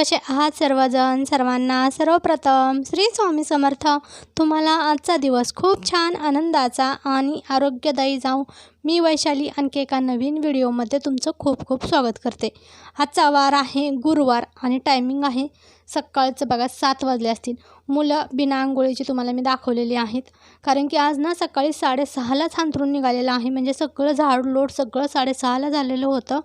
कसे आहात सर्वजण? सर्वांना सर्वप्रथम श्री स्वामी समर्थ. तुम्हाला आजचा दिवस खूप छान आनंदाचा आणि आरोग्यदायी जाऊ. मी वैशाली आणखी एका नवीन व्हिडिओमध्ये तुमचं खूप खूप स्वागत करते. आजचा वार आहे गुरुवार आणि टायमिंग आहे सकाळचं. बघा सात वाजले असतील. मुलं बिना आंघोळीची तुम्हाला मी दाखवलेली आहेत. कारण की आज ना सकाळी साडेसहालाच अंथरून निघालेलं आहे. म्हणजे सगळं झाड लोट सगळं साडेसहाला झालेलं होतं.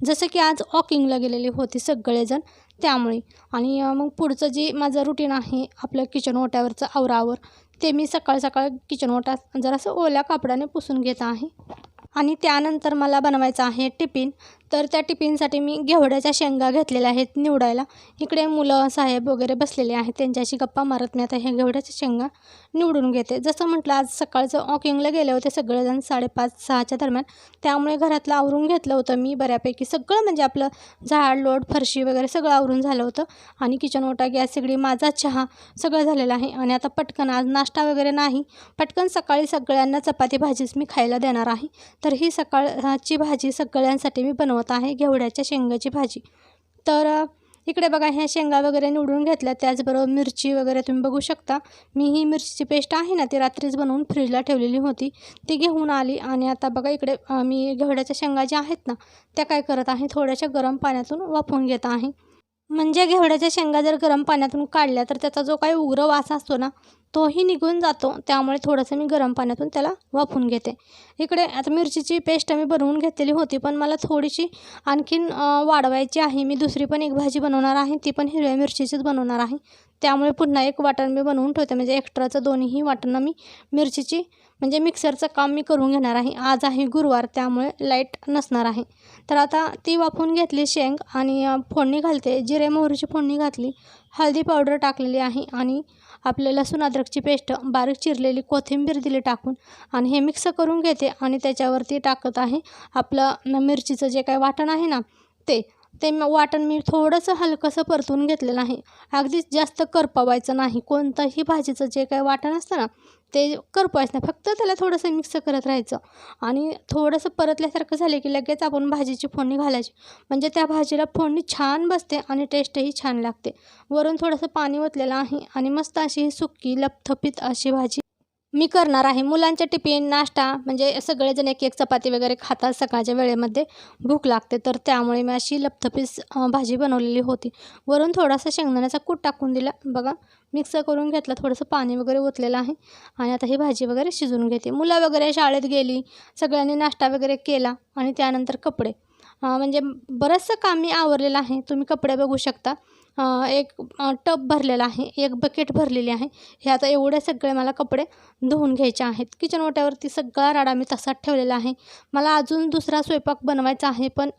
जसं की आज वॉकिंगला गेलेली होती सगळेजण. त्यामुळे. आणि मग पुढचं जे माझं रुटीन आहे आपलं किचन ओट्यावरचं आवरावर ते मी सकाळ सकाळ किचन ओटा जरासं ओल्या कापडाने पुसून घेत आहे. आणि त्यानंतर मला बनवायचं आहे टिफिन तर त्या टिफिनसाठी मी घेवड्याच्या शेंगा घेतलेल्या आहेत निवडायला. इकडे मुलं साहेब वगैरे बसलेले आहेत. त्यांच्याशी गप्पा मारत मी आता ह्या घेवड्याच्या शेंगा निवडून घेते. जसं म्हटलं आज सकाळचं वॉकिंगला गेले होते सगळेजण साडेपाच सहाच्या दरम्यान. त्यामुळे घरातलं आवरून घेतलं होतं मी बऱ्यापैकी. सगळं म्हणजे आपलं झाड लोट फरशी वगैरे सगळं आवरून झालं होतं. आणि किचन ओटा गॅस सगळी माझा चहा सगळं झालेलं आहे. आणि आता पटकन आज नाश्ता वगैरे नाही. पटकन सकाळी सगळ्यांना चपाती भाजीच मी खायला देणार आहे. तर ही सकाळची भाजी सगळ्यांसाठी मी बनवत आहे घेवड्याच्या शेंगाची भाजी. तर इकडे बघा ह्या शेंगा वगैरे निवडून घेतल्या. त्याचबरोबर मिरची वगैरे तुम्ही बघू शकता. मी ही मिरचीची पेस्ट आहे ना ती रात्रीच बनवून फ्रीजला ठेवलेली होती. ती घेऊन आली आणि आता बघा इकडे मी घेवड्याच्या शेंगा ज्या आहेत ना त्या काय करत आहे थोड्याशा गरम पाण्यातून वाफवून घेत आहे. म्हणजे घेवड्याच्या शेंगा जर गरम पाण्यातून काढल्या तर त्याचा जो काही उग्र वास असतो ना तोही निघून जातो. त्यामुळे थोडंसं मी गरम पाण्यातून त्याला वाफून घेते. इकडे आता मिरचीची पेस्ट मी बनवून घेतलेली होती पण मला थोडीशी आणखीन वाढवायची आहे. मी दुसरी पण एक भाजी बनवणार आहे ती पण हिरव्या मिरचीचीच बनवणार आहे. त्यामुळे पुन्हा एक वाटण मी बनवून ठेवते. म्हणजे एक्स्ट्राचं दोन्हीही वाटणं मी मिरचीची म्हणजे मिक्सरचं काम मी करून घेणार आहे. आज आहे गुरुवार त्यामुळे लाइट नसणार आहे. तर आता ती वाफून घेतली शेंग आणि फोडणी घालते. जिरे मोहरीची फोडणी घातली हळदी पावडर टाकलेली आहे आणि आपलं लसूण अद्रकची पेस्ट बारीक चिरलेली कोथिंबीर दिली टाकून आणि हे मिक्स करून घेते. आणि त्याच्यावरती टाकत आहे आपलं न- मिरचीचं जे काही वाटण आहे ना ते. ते वाटण मी थोडंसं हलकंसं परतून घेतलेलं आहे. अगदीच जास्त करपवायचं नाही. कोणतंही भाजीचं जे काही वाटण असतं ना ते करपवायचं नाही. फक्त त्याला थोडंसं मिक्स करत राहायचं. आणि थोडंसं परतल्यासारखं झालं की लगेच आपण भाजीची फोडणी घालायची. म्हणजे त्या भाजीला फोडणी छान बसते आणि टेस्टही छान लागते. वरून थोडंसं पाणी ओतलेलं आहे आणि मस्त अशी सुकी लपथपीत अशी भाजी मी करणार आहे. मुलांच्या टिफिन नाश्ता म्हणजे सगळेजण एक एक चपाती वगैरे खातात सकाळच्या वेळेमध्ये. भूक लागते तर त्यामुळे मी अशी लपथपीस भाजी बनवलेली होती. वरून थोडासा शेंगदाण्याचा कूट टाकून दिला. बघा मिक्स करून घेतलं. थोडंसं पाणी वगैरे ओतलेलं आहे. आणि आता ही भाजी वगैरे शिजवून घेते. मुलं वगैरे शाळेत गेली. सगळ्यांनी नाश्ता वगैरे केला आणि त्यानंतर कपडे. म्हणजे बरंचसं काम मी आवरलेलं आहे. तुम्ही कपडे बघू शकता. एक टब भरलेला आहे. एक बकेट भरलेली आहे. हे आता एवढे सगळे मला कपडे धुवून घ्यायचे आहेत. किचन ओट्यावरती सगळा राडा मी तसाच ठेवलेला आहे. मला अजून दुसरा स्वयंपाक बनवायचा आहे पण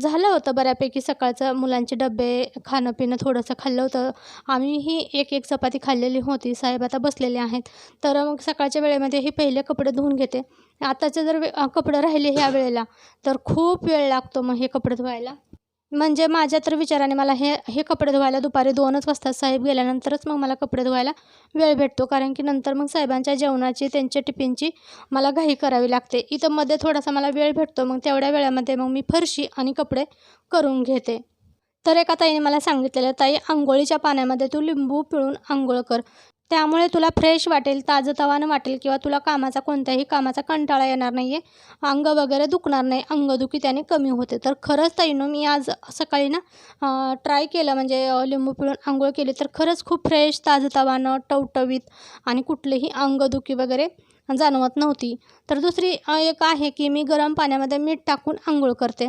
झालं होतं बऱ्यापैकी सकाळचं. मुलांचे डबे खाणं पिणं थोडंसं खाल्लं होतं. आम्हीही एक एक चपाती खाल्लेली होती. साहेब आता बसलेले आहेत. तर मग सकाळच्या वेळेमध्ये हे पहिले कपडे धुवून घेते. आताचे जर वे- कपडे राहिले ह्या वेळेला तर खूप वेळ लागतो मग हे कपडे धुवायला. म्हणजे माझ्या तर विचाराने मला हे हे कपडे धुवायला दुपारी दोनच वाजता साहेब गेल्यानंतरच मग मला कपडे धुवायला वेळ भेटतो. कारण की नंतर मग साहेबांच्या जेवणाची त्यांच्या टिफिनची मला घाई करावी लागते. इथं मध्ये थोडासा मला वेळ भेटतो. मग तेवढ्या वेळामध्ये मग मी फरशी आणि कपडे करून घेते. तर एका ताईने मला सांगितलेलं ताई आंघोळीच्या पाण्यामध्ये तू लिंबू पिळून आंघोळ कर. त्यामुळे तुला फ्रेश वाटेल ताजंतवानं वाटेल किंवा तुला कामाचा कोणत्याही कामाचा कंटाळा येणार नाही आहे अंग वगैरे दुखणार नाही. अंगदुखी त्याने कमी होते. तर खरंच ताईनो मी आज सकाळी ना ट्राय केलं. म्हणजे लिंबू पिळून आंघोळ केली. तर खरंच खूप फ्रेश ताजंतवानं टवटवीत आणि कुठलीही अंगदुखी वगैरे जाणवत नव्हती. तर दुसरी एक आहे की मी गरम पाण्यामध्ये मीठ टाकून आंघोळ करते.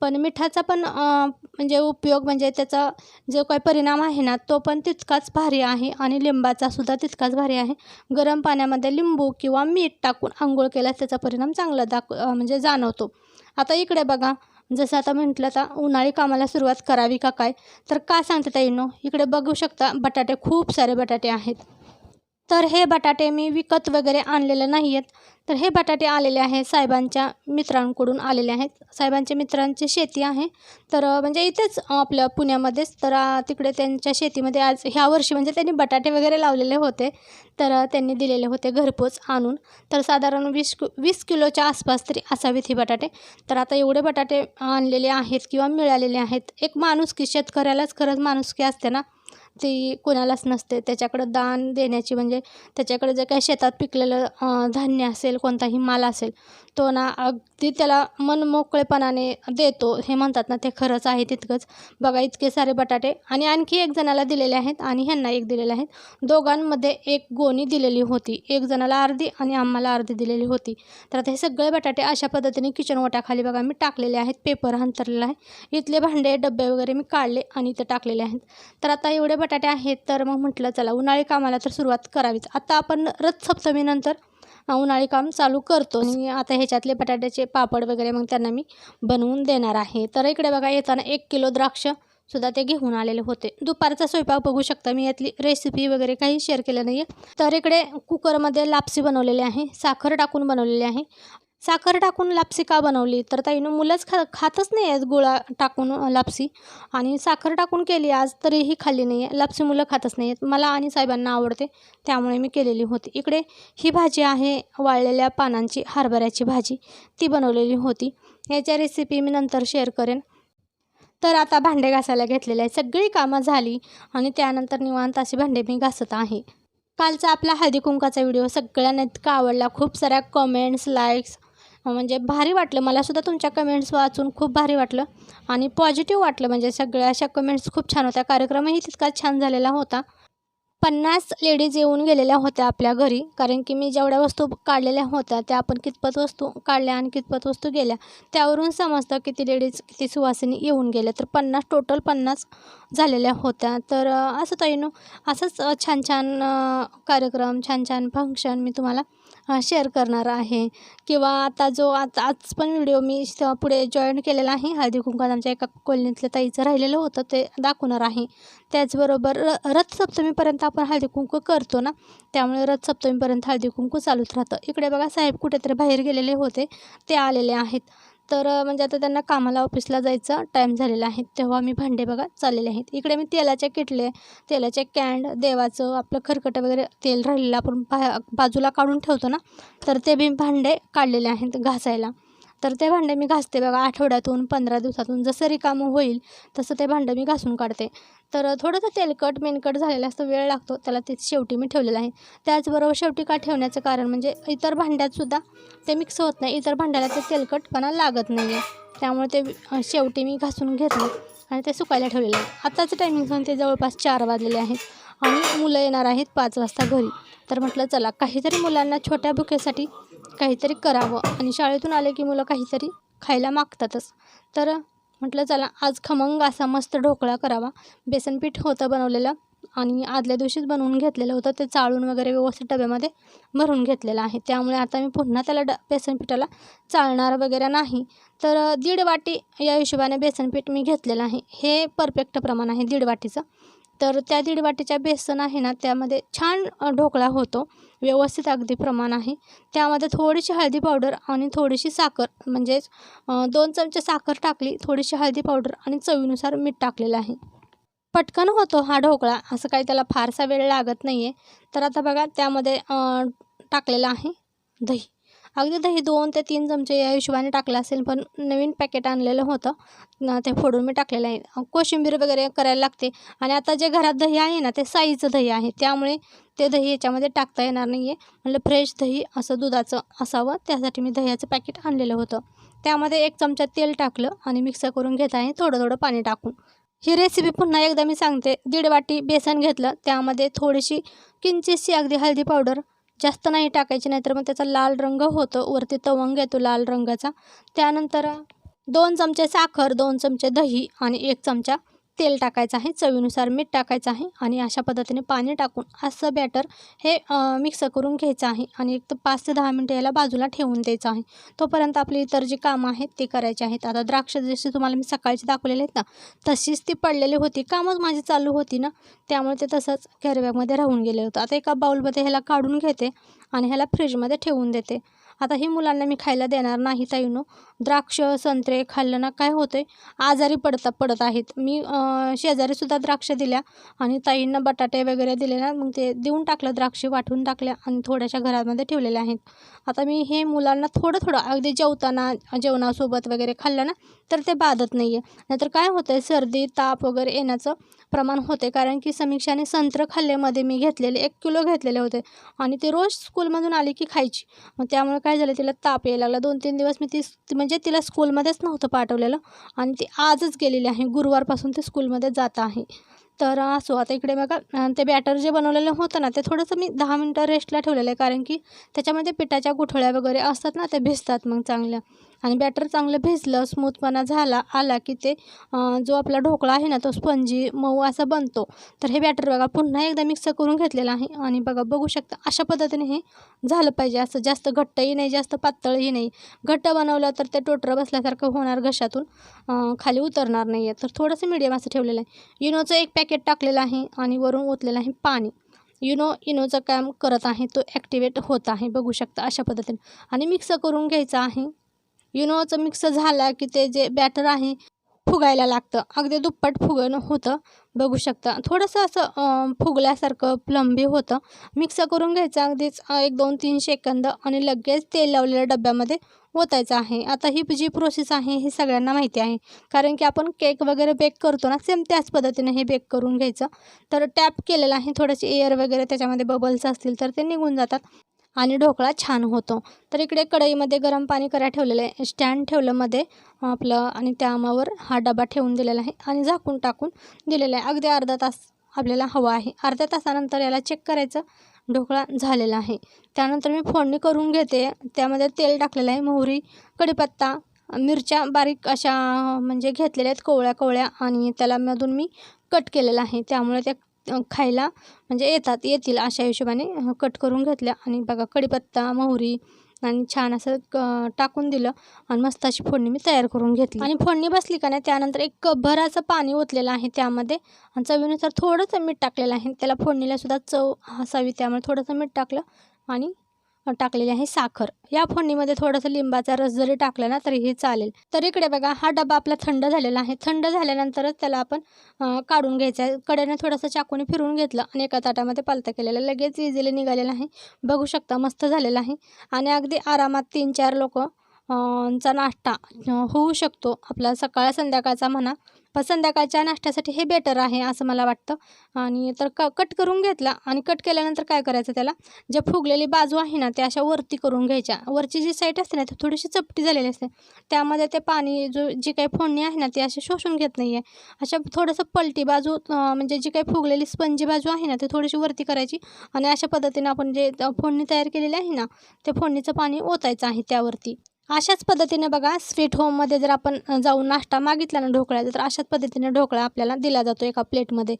पण मिठाचा पण म्हणजे उपयोग म्हणजे त्याचा जो काही परिणाम आहे ना तो पण तितकाच भारी आहे आणि लिंबाचा सुद्धा तितकाच भारी आहे. गरम पाण्यामध्ये लिंबू किंवा मीठ टाकून आंघोळ केल्यास त्याचा परिणाम चांगला दाख म्हणजे जाणवतो. आता इकडे बघा जसं आता म्हटलं आता उन्हाळी कामाला सुरुवात करावी का काय? तर का सांगते ताईनो? इकडे बघू शकता बटाटे खूप सारे बटाटे आहेत. तर हे बटाटे मी विकत वगैरे आणलेले नाही आहेत तर हे बटाटे आलेले आहे साहेबांच्या मित्रांकडून आलेले आहेत. साहेबांच्या मित्रांची शेती आहे. तर म्हणजे इथेच आपल्या पुण्यामध्येच. तर तिकडे त्यांच्या शेतीमध्ये आज ह्या वर्षी म्हणजे त्यांनी बटाटे वगैरे लावलेले होते. तर त्यांनी दिलेले होते घरपोच आणून. तर साधारण वीस कि वीस किलोच्या आसपास तरी असावेत हे बटाटे. तर आता एवढे बटाटे आणलेले आहेत किंवा मिळालेले आहेत. एक माणुसकी शेतकऱ्यालाच खरंच माणुसकी असते ना. ती कुणालाच नसते. त्याच्याकडं दान देण्याची म्हणजे त्याच्याकडे जे काही शेतात पिकलेलं धान्य असेल कोणताही माल असेल तो ना अगदी त्याला मन मोकळेपणाने देतो. हे म्हणतात ना ते खरंच आहे तितकंच. बघा इतके सारे बटाटे आणि आणखी एक जणाला दिलेले आहेत आणि ह्यांना एक दिलेले आहेत. दोघांमध्ये एक गोणी दिलेली होती. एक जणाला अर्धी आणि आम्हाला अर्धी दिलेली होती. तर आता हे सगळे बटाटे अशा पद्धतीने किचन ओटाखाली बघा मी टाकलेले आहेत. पेपर अंतरलेला आहे. इथले भांडे डबे वगैरे मी काढले आणि इथं टाकलेले आहेत. तर आता एवढे बटाटे आहेत तर मग म्हटलं चला उन्हाळी कामाला तर सुरुवात करावीच. आता आपण रथसप्तमीनंतर सप्तमीनंतर उन्हाळी काम चालू करतो. आणि आता ह्याच्यातले बटाट्याचे पापड वगैरे मग त्यांना मी बनवून देणार आहे. तर इकडे बघा येताना एक किलो द्राक्ष सुद्धा ते घेऊन आलेले होते. दुपारचा स्वयंपाक बघू शकता. मी यातली रेसिपी वगैरे काही शेअर केलं नाही आहे तर इकडे कुकरमध्ये लापसी बनवलेली आहे साखर टाकून बनवलेली आहे. साखर टाकून लापसी का बनवली? तर ताईनं मुलंच खा खातच नाही आहेत गुळा टाकून लापसी. आणि साखर टाकून केली आज तरीही खाल्ली नाही आहे लापसी मुलं खातच नाही आहेत मला आणि साहेबांना आवडते त्यामुळे मी केलेली होती. इकडे ही भाजी आहे वाळलेल्या पानांची हरभऱ्याची भाजी. ती बनवलेली होती. याच्या रेसिपी मी नंतर शेअर करेन. तर आता भांडे घासायला घेतलेले आहे सगळी कामं झाली आणि त्यानंतर निवांत असे भांडे मी घासत आहे. कालचा आपला हळदी कुंकाचा व्हिडिओ सगळ्यांना इतका आवडला. खूप साऱ्या कमेंट्स लाईक्स म्हणजे भारी वाटलं. मलासुद्धा तुमच्या कमेंट्स वाचून खूप भारी वाटलं. आणि पॉझिटिव्ह वाटलं. म्हणजे सगळ्या अशा कमेंट्स खूप छान होत्या. कार्यक्रमही तितकाच छान झालेला होता. पन्नास लेडीज येऊन गेलेल्या होत्या आपल्या घरी. कारण की मी जेवढ्या वस्तू काढलेल्या होत्या त्या आपण कितपत वस्तू काढल्या आणि कितपत वस्तू गेल्या त्यावरून समजतं किती लेडीज किती सुवासिनी येऊन गेल्या. तर पन्नास टोटल पन्नास झालेल्या होत्या. तर असं ताईनो असंच छान छान कार्यक्रम छान छान फंक्शन मी तुम्हाला शेअर करणार आहे. किंवा आता जो आता आज पण व्हिडिओ मी पुढे जॉईन केलेला आहे. हळदी कुंकात आमच्या एका कॉलनीतल्या ताईचं राहिलेलं होतं ते दाखवणार आहे. त्याचबरोबर र रथसप्तमीपर्यंत आपण हळदी कुंकू करतो ना त्यामुळे रथसप्तमीपर्यंत हळदी कुंकू चालूच राहतं. इकडे बघा साहेब कुठेतरी बाहेर गेलेले होते ते आलेले आहेत. तर म्हणजे आता त्यांना कामाला ऑफिसला जायचा टाईम झालेला आहे. तेव्हा मी भांडे बघा चाललेले आहेत. इकडे मी तेलाच्या किटले तेलाचे कॅन्ड देवाचं आपलं खरकटं वगैरे तेल राहिलेलं आपण बा बाजूला काढून ठेवतो ना तर ते बी भांडे काढलेले आहेत घासायला. तर ते भांडे मी घासते बघा आठवड्यातून पंधरा दिवसातून जसं रिकामं होईल तसं ते भांडं मी घासून काढते. तर थोडंसं तेलकट मेनकट झालेलं असतं वेळ लागतो त्याला ते शेवटी मी ठेवलेलं आहे. त्याचबरोबर शेवटी का ठेवण्याचं कारण म्हणजे इतर भांड्यातसुद्धा ते मिक्स होत नाही इतर भांड्याला ते तेलकटपणा लागत नाही आहे त्यामुळे ते शेवटी मी घासून घेतलं आणि ते सुकायला ठेवलेलं आहे. आत्ताचं टायमिंग घेऊन ते जवळपास चार वाजलेले आहेत आणि मुलं येणार आहेत पाच वाजता घरी. तर म्हटलं चला काहीतरी मुलांना छोट्या भुकेसाठी काहीतरी करावं. आणि शाळेतून आले की मुलं काहीतरी खायला मागतातच. तर म्हटलं चला आज खमंग असा मस्त ढोकळा करावा. बेसनपीठ होतं बनवलेलं आणि आदल्या दिवशीच बनवून घेतलेलं होतं. ते चाळून वगैरे व्यवस्थित डब्यामध्ये भरून घेतलेलं आहे. त्यामुळे आता मी पुन्हा त्याला ड बेसनपीठाला चाळणार वगैरे नाही. तर दीड वाटी या हिशोबाने बेसनपीठ मी घेतलेलं आहे. हे परफेक्ट प्रमाण आहे दीड वाटीचं. तर त्या दीड वाटीच्या बेसन आहे ना त्यामध्ये छान ढोकळा होतो. व्यवस्थित अगदी प्रमाण आहे. त्यामध्ये थोडीशी हळदी पावडर आणि थोडीशी साखर म्हणजेच दोन चमचे साखर टाकली थोडीशी हळदी पावडर आणि चवीनुसार मीठ टाकलेलं आहे. पटकन होतो हा ढोकळा असं काही त्याला फारसा वेळ लागत नाही आहे तर आता बघा त्यामध्ये टाकलेला टाकलेलं आहे दही. अगदी दही दोन ते तीन चमचे या हिशोबाने टाकलं असेल पण नवीन पॅकेट आणलेलं होतं. ते फोडून मी टाकलेलं आहे. कोशिंबीर वगैरे करायला लागते. आणि आता जे घरात दही आहे ना ते साईचं दही आहे. त्यामुळे ते दही याच्यामध्ये टाकता येणार नाही आहे म्हणलं फ्रेश दही असं दुधाचं असावं. त्यासाठी मी दह्याचं पॅकेट आणलेलं होतं. त्यामध्ये एक चमचा तेल टाकलं आणि मिक्स करून घेत आहे. थोडं थोडं पाणी टाकून. ही रेसिपी पुन्हा एकदा मी सांगते. दीड वाटी बेसन घेतलं. त्यामध्ये थोडीशी किंचितशी अगदी हळदी पावडर जास्त नाही टाकायची नाहीतर मग त्याचा लाल रंग होतो वरती तवंग येतो लाल रंगाचा. त्यानंतर दोन चमचे साखर दोन चमचे दही आणि एक चमचा तेल टाकायचं आहे चवीनुसार मीठ टाकायचं आहे आणि अशा पद्धतीने पाणी टाकून असं बॅटर हे मिक्स करून घ्यायचं आहे आणि एक तर पाच ते दहा मिनटं याला बाजूला ठेवून द्यायचं आहे. तोपर्यंत आपली इतर जी कामं आहेत ती करायची आहेत. आता द्राक्ष जशी तुम्हाला मी सकाळची दाखवलेली आहेत ना तशीच ती पडलेली होती. कामच माझी चालू होती ना त्यामुळे ते तसंच कॅरीबॅगमध्ये राहून गेले होतं. आता एका बाउलमध्ये ह्याला काढून घेते आणि ह्याला फ्रीजमध्ये ठेवून देते. आता हे मुलांना मी खायला देणार नाही ताईनो. द्राक्ष संत्रे खाल्लं ना काय होते आजारी पडता पडत आहेत. मी शेजारीसुद्धा द्राक्ष दिल्या आणि ताईंना बटाटे वगैरे दिले ना मग ते देऊन टाकलं द्राक्ष वाटून टाकल्या आणि थोड्याशा घरामध्ये ठेवलेल्या आहेत. आता मी हे मुलांना थोडं थोडं अगदी जेवताना जेवणासोबत वगैरे खाल्लं ना तर ते बाधत नाही आहे नाहीतर काय होतं आहे सर्दी ताप वगैरे येण्याचं प्रमाण होते कारण की समीक्षाने संत्र खाल्ल्यामध्ये मी घेतलेले एक किलो घेतलेले होते. आणि ते रोज स्कूलमधून आले की खायची. मग त्यामुळे काय काय झालं तिला ताप यायला लागला. दोन तीन दिवस मी ती म्हणजे तिला स्कूलमध्येच नव्हतं पाठवलेलं. आणि ती आजच गेलेली आहे. गुरुवारपासून ते स्कूलमध्ये जात आहे. तर असो आता इकडे बघा ते बॅटर जे बनवलेलं होतं ना ते थोडंसं मी दहा मिनटं रेस्टला ठेवलेलं आहे कारण की त्याच्यामध्ये पिठाच्या गुठळ्या वगैरे असतात ना ते भिजतात मग चांगल्या आणि बॅटर चांगलं भिजलं स्मूथपणा झाला आला की ते जो आपला ढोकळा आहे ना तो स्पंजी मऊ असा बनतो. तर हे बॅटर बघा पुन्हा एकदा मिक्स करून घेतलेलं आहे. आणि बघा बघू शकता अशा पद्धतीने हे झालं पाहिजे. असं जास्त घट्टही नाही जास्त पातळही नाही. घट्ट बनवलं तर ते टोटरं बसल्यासारखं होणार घशातून. खाली उतरणार नाही आहे तर थोडंसं मीडियम असं ठेवलेलं आहे. युनोचं एक पॅकेट टाकलेलं आहे आणि वरून ओतलेलं आहे पाणी. युनो इनोचं काम करत आहे तो ॲक्टिवेट होत आहे. बघू शकता अशा पद्धतीने. आणि मिक्स करून घ्यायचं आहे. युनोचं मिक्स झाला की ते जे बॅटर आहे फुगायला लागतं. अगदी दुप्पट फुगणं होतं. बघू शकता. थोडंसं असं फुगल्यासारखं प्लंबी होतं. मिक्स करून घ्यायचं. अगदीच एक दोन तीन सेकंद आणि लगेच तेल लावलेल्या डब्यामध्ये ओतायचं आहे. आता ही जी प्रोसेस आहे ही सगळ्यांना माहिती आहे. कारण की आपण केक वगैरे बेक करतो ना सेम त्याच पद्धतीने हे बेक करून घ्यायचं. तर टॅप केलेलं आहे. थोडेसे एअर वगैरे त्याच्यामध्ये बबल्स असतील तर ते निघून जातात. आणि ढोकळा छान होतो. तर इकडे कढईमध्ये गरम पाणी करा ठेवलेलं आहे. स्टँड ठेवलं मध्ये आपलं आणि त्यामावर हा डबा ठेवून दिलेला आहे आणि झाकून टाकून दिलेला आहे. अगदी अर्धा तास आपल्याला हवा आहे. अर्ध्या तासानंतर याला चेक करायचं. ढोकळा झालेला आहे. त्यानंतर मी फोडणी करून घेते. त्यामध्ये तेल टाकलेलं आहे. मोहरी कढीपत्ता मिरच्या बारीक अशा म्हणजे घेतलेल्या आहेत कोवळ्या कोवळ्या आणि त्याला मधून मी कट केलेलं आहे. त्यामुळे त्या खायला म्हणजे येतात येतील अशा हिशोबाने कट करून घेतल्या. आणि बघा कढीपत्ता मोहरी आणि छान असं क टाकून दिलं आणि मस्त अशी फोडणी मी तयार करून घेतली. आणि फोडणी बसली का नाही त्यानंतर एक कपभराचं पाणी ओतलेलं आहे त्यामध्ये. आणि चवीनुसार थोडंसं मीठ टाकलेलं आहे. त्याला फोडणीला सुद्धा चव असावी त्यामुळे थोडंसं मीठ टाकलं आणि टाकलेली आहे साखर. या फोडणीमध्ये थोडंसं लिंबाचा रस जरी टाकला ना तरीही चालेल. तर इकडे बघा हा डबा आपला थंड झालेला आहे. थंड झाल्यानंतरच त्याला आपण काढून घ्यायचं आहे. कडेने थोडंसं चाकूने फिरून घेतलं आणि एका ताटामध्ये पालता केलेलं लगेच इझिली निघालेला आहे. बघू शकता मस्त झालेला आहे. आणि अगदी आरामात तीन चार लोक चा नाश्ता होऊ शकतो. आपला सकाळ संध्याकाळचा म्हणा पण संध्याकाळच्या नाश्त्यासाठी हे बेटर आहे असं मला वाटतं. आणि तर क कट करून घेतला. आणि कट केल्यानंतर काय करायचं त्याला? जे फुगलेली बाजू आहे ना त्या अशा वरती करून घ्यायच्या. वरची जी साईट असते ना ती थोडीशी चपटी झालेली असते. त्यामध्ये ते पाणी जो जी काही फोडणी आहे ना ती अशी शोषून घेत नाही आहे अशा थोडंसं पलटी बाजू म्हणजे जी काही फुगलेली स्पंजी बाजू आहे ना ती थोडीशी वरती करायची. आणि अशा पद्धतीने आपण जे फोडणी तयार केलेली आहे ना ते फोडणीचं पाणी ओतायचं आहे त्यावरती. अशाच पद्धतीने बघा स्वीट होममध्ये जर आपण जाऊन नाश्ता मागितला ना ढोकळ्याचा तर अशाच पद्धतीने ढोकळा आपल्याला दिला जातो एका प्लेटमध्ये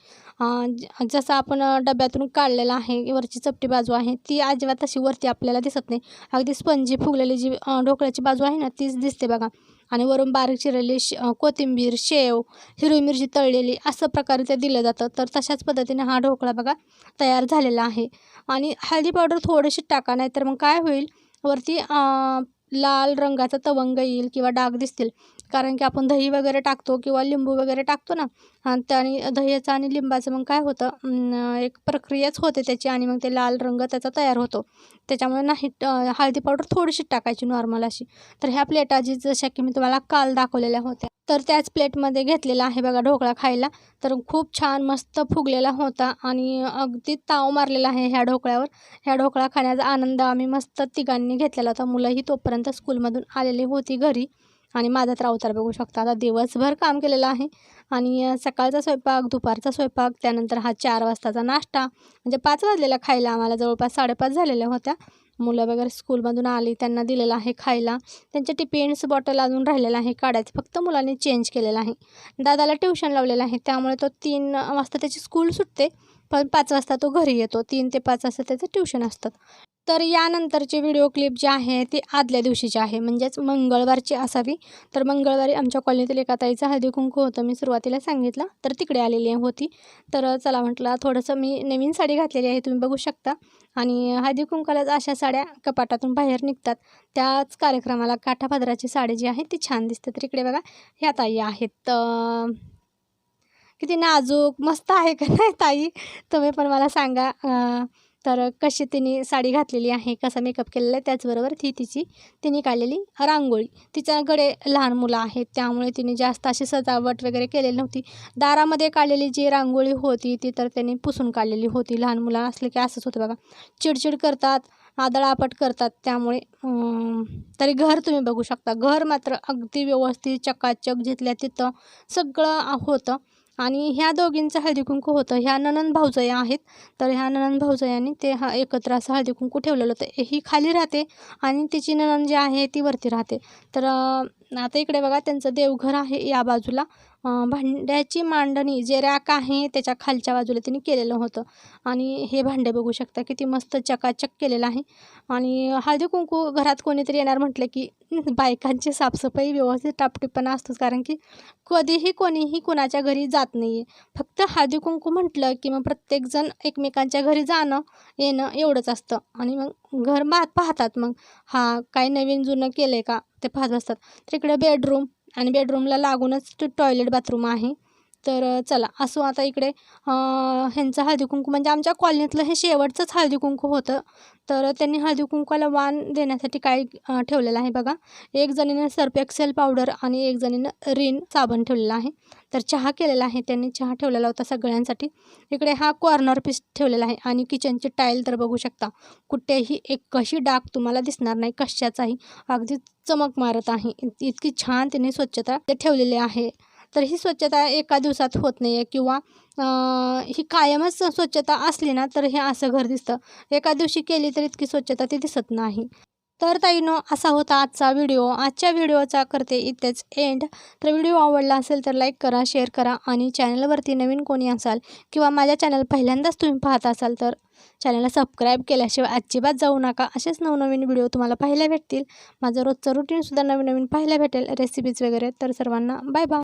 ज- जसं आपण डब्यातून काढलेला आहे वरची चपटी बाजू आहे ती अजिबात तशी वरती आपल्याला दिसत नाही. अगदी स्पंजी फुगलेली जी ढोकळ्याची बाजू आहे ना तीच दिसते बघा. आणि वरून बारीक चिरलेली श कोथिंबीर शेव हिरवी मिरची तळलेली असं प्रकारे ते दिलं जातं. तर तशाच पद्धतीने हा ढोकळा बघा तयार झालेला आहे. आणि हळदी पावडर थोडीशी टाका नाही तर मग काय होईल वरती लाल रंगाचा तवंग येईल किंवा डाग दिसतील. कारण की आपण दही वगैरे टाकतो किंवा लिंबू वगैरे टाकतो ना आणि त्याने दह्याचं आणि लिंबाचं मग काय होतं एक प्रक्रियाच होते त्याची आणि मग ते लाल रंग त्याचा तयार होतो. त्याच्यामुळे नाही हळदी पावडर थोडीशी टाकायची नॉर्मल अशी. तर ह्या प्लेट आजी जशा की मी तुम्हाला काल दाखवलेल्या होत्या. तर त्याच प्लेटमध्ये घेतलेला आहे बघा ढोकळा खायला. तर खूप छान मस्त फुगलेला होता आणि अगदी ताव मारलेला आहे ह्या ढोकळ्यावर. ह्या ढोकळा खाण्याचा आनंद आम्ही मस्त तिघांनी घेतलेला होता. मुलंही तोपर्यंत स्कूलमधून आलेली होती घरी. आणि माझा तर अवतार बघू शकता. आता दिवसभर काम केलेलं आहे. आणि सकाळचा स्वयंपाक दुपारचा स्वयंपाक त्यानंतर हा चार वाजताचा नाश्ता. म्हणजे पाच वाजलेला खायला आम्हाला. जवळपास साडेपाच झालेल्या होत्या. मुलं वगैरे स्कूलमधून आली त्यांना दिलेलं आहे खायला. त्यांचे टिफिन्स बॉटल अजून राहिलेलं आहे काढायचं. फक्त मुलांनी चेंज केलेलं आहे. दादाला ट्युशन लावलेलं आहे. त्यामुळे तो तीन वाजता त्याची स्कूल सुटते. पण पाच वाजता तो घरी येतो. तीन ते पाच वाजता त्याचं ट्युशन असतात तर यानंतरचे व्हिडिओ क्लिप जे आहे ते आदल्या दिवशीचे आहे. म्हणजेच मंगळवारची असावी. तर मंगळवारी आमच्या कॉलनीतील एका ताईचं हळदी कुंकू होतं. मी सुरुवातीला सांगितलं तर तिकडे आलेली होती. तर चला म्हटलं थोडंसं मी नवीन साडी घातलेली आहे तुम्ही बघू शकता. आणि हळदी कुंकालाच अशा साड्या कपाटातून बाहेर निघतात. त्याच कार्यक्रमाला काठापदराची साडी जी आहे ती छान दिसते. तर इकडे बघा ह्या ताई आहेत. किती नाजूक मस्त आहे का नाही ताई? तुम्ही पण मला सांगा. तर कशी तिने साडी घातलेली आहे कसा मेकअप केलेला आहे त्याचबरोबर ती तिची तिने काढलेली रांगोळी. तिच्याकडे लहान मुलं आहेत त्यामुळे तिने जास्त अशी सजावट वगैरे केलेली नव्हती. दारामध्ये काढलेली जी रांगोळी होती ती तर त्यांनी पुसून काढलेली होती. लहान मुलं असले की असंच होतं बघा. चिडचिड करतात आदळापट करतात त्यामुळे तरी घर तुम्ही बघू शकता. घर मात्र अगदी व्यवस्थित चकाचक जिथल्या तिथं सगळं होतं. आणि ह्या दोघींचं हळदीकुंकू होतं. ह्या ननंद भाऊजया आहेत. तर ह्या ननंद भाऊजयांनी ते हा एकत्र असं हळदीकुंकू ठेवलेलं होतं. ही खाली राहते आणि तिची ननंद जी आहे ती वरती राहते. तर आता इकडे बघा त्यांचं देवघर आहे या बाजूला. भांड्याची मांडणी जे रॅक आहे त्याच्या खालच्या बाजूला तिने केलेलं होतं. आणि हे भांडे बघू शकता किती मस्त चकाचक केलेलं आहे. आणि हळदी कुंकू घरात कोणीतरी येणार म्हटलं की बायकांची साफसफाई व्यवस्थित टापटिपणा असतोच. कारण की कधीही कोणीही कुणाच्या घरी जात नाही आहे फक्त हळदी कुंकू म्हटलं की मग प्रत्येकजण एकमेकांच्या घरी जाणं येणं एवढंच असतं. आणि मग घर मा पाहतात मग हा काय नवीन जुनं केलं आहे का? ते पाहत बसतात. तर इकडे बेडरूम आणि बेडरूमला लागूनच टॉयलेट बाथरूम आहे. तर चला असो आता इकडे. ह्यांचं हळदीकुंकू म्हणजे आमच्या कॉलनीतलं हे शेवटचंच हळदीकुंकू होतं. तर त्यांनी हळदीकुंकूला वाण देण्यासाठी काय ठेवलेलं आहे बघा. एक जणीनं सर्फ एक्सेल पावडर आणि एक जणीनं रिन साबण ठेवलेला आहे. तर चहा केलेला आहे त्यांनी चहा ठेवलेला होता सगळ्यांसाठी. इकडे हा कॉर्नर पीस ठेवलेला आहे आणि किचनची टाईल तर बघू शकता. कुठेही एक कशी डाग तुम्हाला दिसणार नाही कशाचाही. अगदी चमक मारत आहे. इतकी छान तिने स्वच्छता ते ठेवलेली आहे. तर ही स्वच्छता एका दिवसात होत नाही आहे किंवा ही कायमच स्वच्छता असली ना तर हे असं घर दिसतं. एका दिवशी केली तर इतकी स्वच्छता ती दिसत नाही. तर ताईनो असा होता आजचा व्हिडिओ. आजच्या व्हिडिओचा करते इथेच एंड तर व्हिडिओ आवडला असेल तर लाईक करा शेअर करा आणि चॅनलवरती नवीन कोणी असाल किंवा माझ्या चॅनल पहिल्यांदाच तुम्ही पाहत असाल तर चॅनलला सबस्क्राईब केल्याशिवाय अजिबात जाऊ नका. असेच नवनवीन व्हिडिओ तुम्हाला पाहायला भेटतील. माझं रोजचं रुटीनसुद्धा नवीन नवीन पाहायला भेटेल. रेसिपीज वगैरे. तर सर्वांना बाय बाय